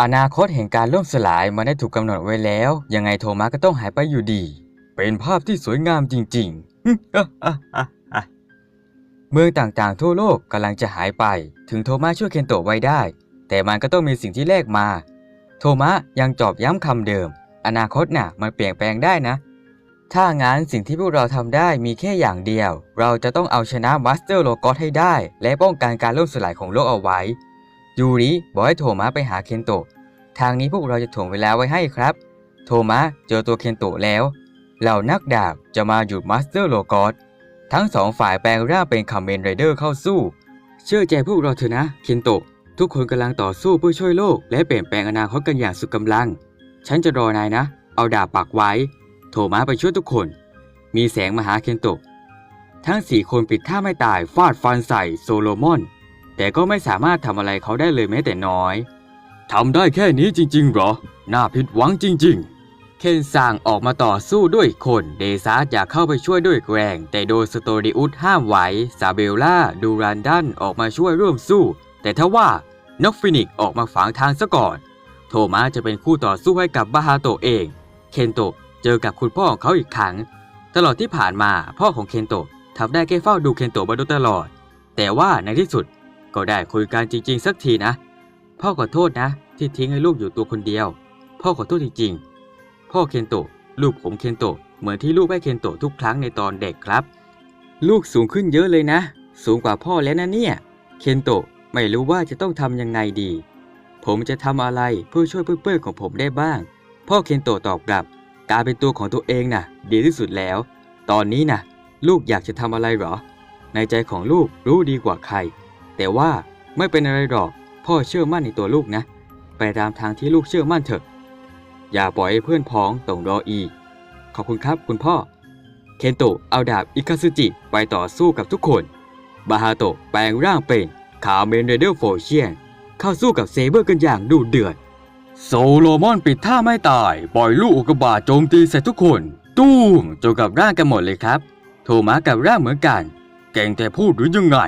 อนาคตแห่งการล่มสลายมันได้ถูกกำหนดไว้แล้ว ยังไงโทมัสก็ต้องหายไปอยู่ดี เป็นภาพที่สวยงามจริงๆ เมืองต่างๆ ทั่วโลกกำลังจะหายไป ถึงโทมัสช่วยเคนโตะไว้ได้ แต่มันก็ต้องมีสิ่งที่แลกมา โทมัสยังจอบย้ำคำเดิม อนาคตน่ะ มันเปลี่ยนแปลงได้นะ ถ้างั้นสิ่งที่พวกเราทำได้มีแค่อย่างเดียว เราจะต้องเอาชนะมาสเตอร์โลกอสให้ได้ และป้องกันการล่มสลายของโลกเอาไว้ ยูริบอกให้โทมัสไปหาเคนโตะ ทางนี้พวกเราจะถ่วงเวลาไว้ให้ครับ โทมัสเจอตัวเคนโตะแล้ว เหล่านักดาบจะมาหยุดมาสเตอร์โลกอสทั้งสองฝ่ายแปลงร่างเป็นคัมเมนไรเดอร์เข้าสู้ เชื่อใจพวกเราเถอะนะ เคนโตะ ทุกคนกำลังต่อสู้เพื่อช่วยโลก และเปลี่ยนแปลงอนาคตกันอย่างสุดกำลัง ฉันจะรอนายนะ เอาดาบปักไว้ โทมัสไปช่วยทุกคน มีแสงมาหาเคนโตะ ทั้งสี่คนปิดท่าไม่ตายฟาดฟันใส่โซโลมอน แต่ก็ไม่สามารถทำอะไรเขาได้เลยแม้แต่น้อยทำได้แค่นี้จริงๆเหรอ น่าผิดหวังจริงๆ เคนสั่งออกมาต่อสู้ด้วยคน เดซาร์อยากเข้าไปช่วยด้วยแกรงแต่โดนสโตริอุสห้ามไว้ ซาเบลล่า ดูรันดันออกมาช่วยร่วมสู้ แต่ทว่านกฟินิกออกมาฝังทางซะก่อน โทมัสจะเป็นคู่ต่อสู้ให้กับบาฮาโตเอง เคนโตะเจอกับคุณพ่อของเขาอีกครั้ง ตลอดที่ผ่านมาพ่อของเคนโตะทำได้แค่เฝ้าดูเคนโตะมาโดยตลอด แต่ว่าในที่สุด ก็ได้คุยกันจริง ๆ สักทีนะ พ่อขอโทษนะ ที่ทิ้งให้ลูกอยู่ตัวคนเดียว พ่อขอโทษจริง ๆ พ่อเคนโตะลูกผมเคนโตะเหมือนที่ลูกให้เคนโตะทุกครั้งในตอนเด็กครับ ลูกสูงขึ้นเยอะเลยนะ สูงกว่าพ่อแล้วนะเนี่ย เคนโตะไม่รู้ว่าจะต้องทำยังไงดี ผมจะทำอะไรเพื่อช่วยเพื่อนๆของผมได้บ้าง พ่อเคนโตะตอบกลับ การเป็นตัวของตัวเองน่ะ ดีที่สุดแล้ว ตอนนี้น่ะ ลูกอยากจะทำอะไรเหรอ ในใจของลูกรู้ดีกว่าใคร แต่ว่าไม่เป็นอะไรหรอก พ่อเชื่อมั่นในตัวลูกนะ ไปตามทางที่ลูกเชื่อมั่นเถอะ อย่าปล่อยให้เพื่อนพ้องต้องรออีกขอบคุณครับคุณพ่อ เคนโตะเอาดาบอิคาซึจิไปต่อสู้กับทุกคน บาฮาโตะแปลงร่างเป็นคาเมนเรเดอร์โฟเชียนเข้าสู้กับเซเบอร์กันอย่างดุเดือด โซโลมอนปิดท่าไม่ตาย ปล่อยลูกอุกกาบาตโจมตีใส่ทุกคน ตู้มจนกับร่างกันหมดเลยครับ โทมัสกับร่างเหมือนกัน เก่งแต่พูดหรือยังไง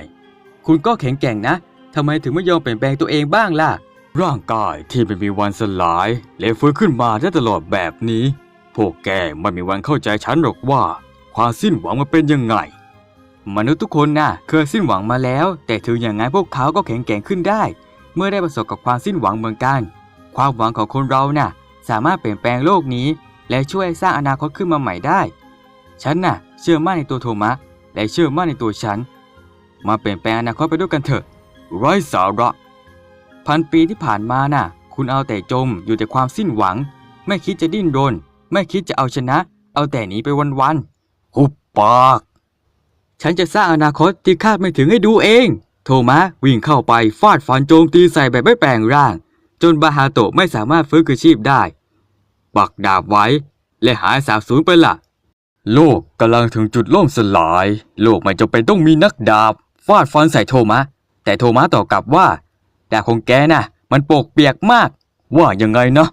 คุณก็แข็งแกร่งนะทำไมถึงไม่ยอมเปลี่ยนแปลงตัวเองบ้างล่ะ ร่างกายที่ไม่มีวันสลาย และฟื้นขึ้นมาได้ตลอดแบบนี้ พวกแกไม่มีวันเข้าใจฉันหรอกว่า ความสิ้นหวังมันเป็นยังไง มนุษย์ทุกคนน่ะ เคยสิ้นหวังมาแล้ว แต่ถึงอย่างไงพวกเขาก็แข็งแกร่งขึ้นได้ เมื่อได้ประสบกับความสิ้นหวังเหมือนกัน ความหวังของคนเราน่ะ สามารถเปลี่ยนแปลงโลกนี้ และช่วยสร้างอนาคตขึ้นมาใหม่ได้ ฉันน่ะ เชื่อมั่นในตัวโทมัสและเชื่อมั่นในตัวฉัน มาเปลี่ยนแปลงอนาคตไปด้วยกันเถอะไร้สาระพันปีที่ผ่านมาน่ะ คุณเอาแต่จมอยู่แต่ความสิ้นหวัง ไม่คิดจะดิ้นรน ไม่คิดจะเอาชนะ เอาแต่หนีไปวันๆหุบปาก ฉันจะสร้างอนาคตที่คาดไม่ถึงให้ดูเอง โทมัสวิ่งเข้าไปฟาดฟันโจมตีใส่แบบไม่แปลงร่าง จนบาฮาโตะไม่สามารถฟื้นคืนชีพได้ ปักดาบไว้ และหายสาบสูญไปละโลกกำลังถึงจุดล่มสลาย โลกไม่จำเป็นต้องมีนักดาบ ฟาดฟันใส่โทมัสแต่โทมัสตอบกลับว่าดาบของแกน่ะ มันโปกเปียกมาก ว่ายังไงเนาะ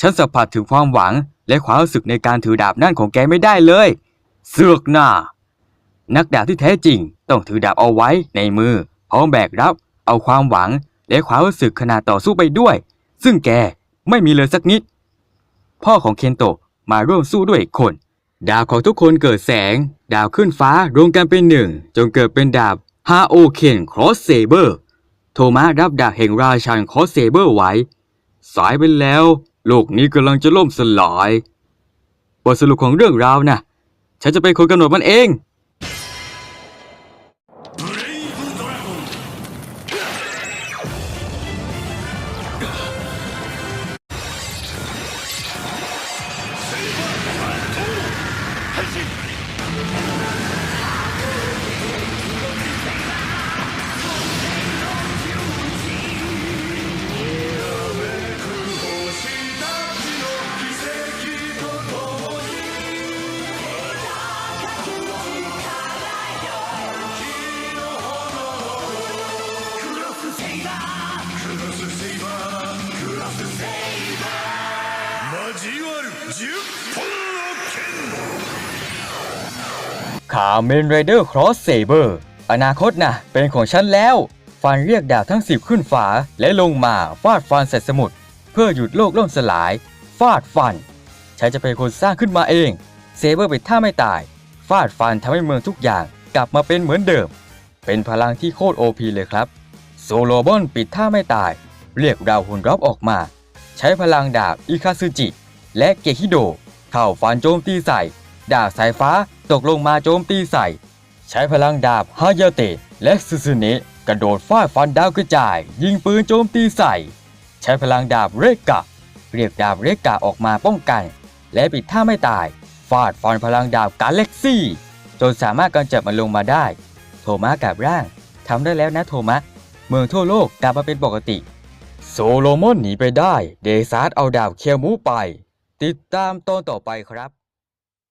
ฉันสัมผัสถึงความหวังและความรู้สึกในการถือดาบนั่นของแกไม่ได้เลย เสือกหน้า นักดาบที่แท้จริงต้องถือดาบเอาไว้ในมือพร้อมแบกรับ เอาความหวัง และความรู้สึกขณะต่อสู้ไปด้วย ซึ่งแกไม่มีเลยสักนิด พ่อของเคนโตะมาร่วมสู้ด้วยอีกคน ดาบของทุกคนเกิดแสง ดาบขึ้นฟ้ารวมกันเป็นหนึ่งจนเกิดเป็นดาบ ฮาโอเคนครอสเซเบอร์ โทมัสรับดาบแห่งราชันครอสเซเบอร์ไว้ สายไปแล้ว โลกนี้กำลังจะล่มสลาย บทสรุปของเรื่องราวนะฉันจะเป็นคนกำหนดมันเอง ขาเมนไรเดอร์ครอสเซเบอร์อนาคตนะเป็นของฉันแล้ว ฟันเรียกดาบทั้งสิบขึ้นฝาและลงมาฟาดฟันใส่สมุด เพื่อหยุดโลกล่มสลาย ฟาดฟัน ฉันจะเป็นคนสร้างขึ้นมาเอง เซเบอร์เป็นท่าไม่ตาย ฟาดฟันทำให้เมืองทุกอย่างกลับมาเป็นเหมือนเดิม เป็นพลังที่โคตรโอพีเลยครับ โซโลบอนปิดท่าไม่ตาย เรียกดาวหุ่นรอบออกมา ใช้พลังดาบอิคาซึจิ และเกฮิโด เข้าฟันโจมตีใส่ ดาบสายฟ้าตกลงมาโจมตีใส่ ใช้พลังดาบฮายาเตะและซึซึเนะกระโดดฟาดฟันดาวกระจาย ยิงปืนโจมตีใส่ ใช้พลังดาบเรกะเรียกดาบเรกะออกมาป้องกัน และปิดท่าไม่ตาย ฟาดฟันพลังดาบกาเล็กซี่จนสามารถกำจัดมันลงมาได้ โทมัสกับร่างทำได้แล้วนะโทมัสเมืองทั่วโลกกลับมาเป็นปกติ โซโลมอนหนีไปได้ เดซาร์ดเอาดาบเคียวมูไป ติดตามตอนต่อไปครับ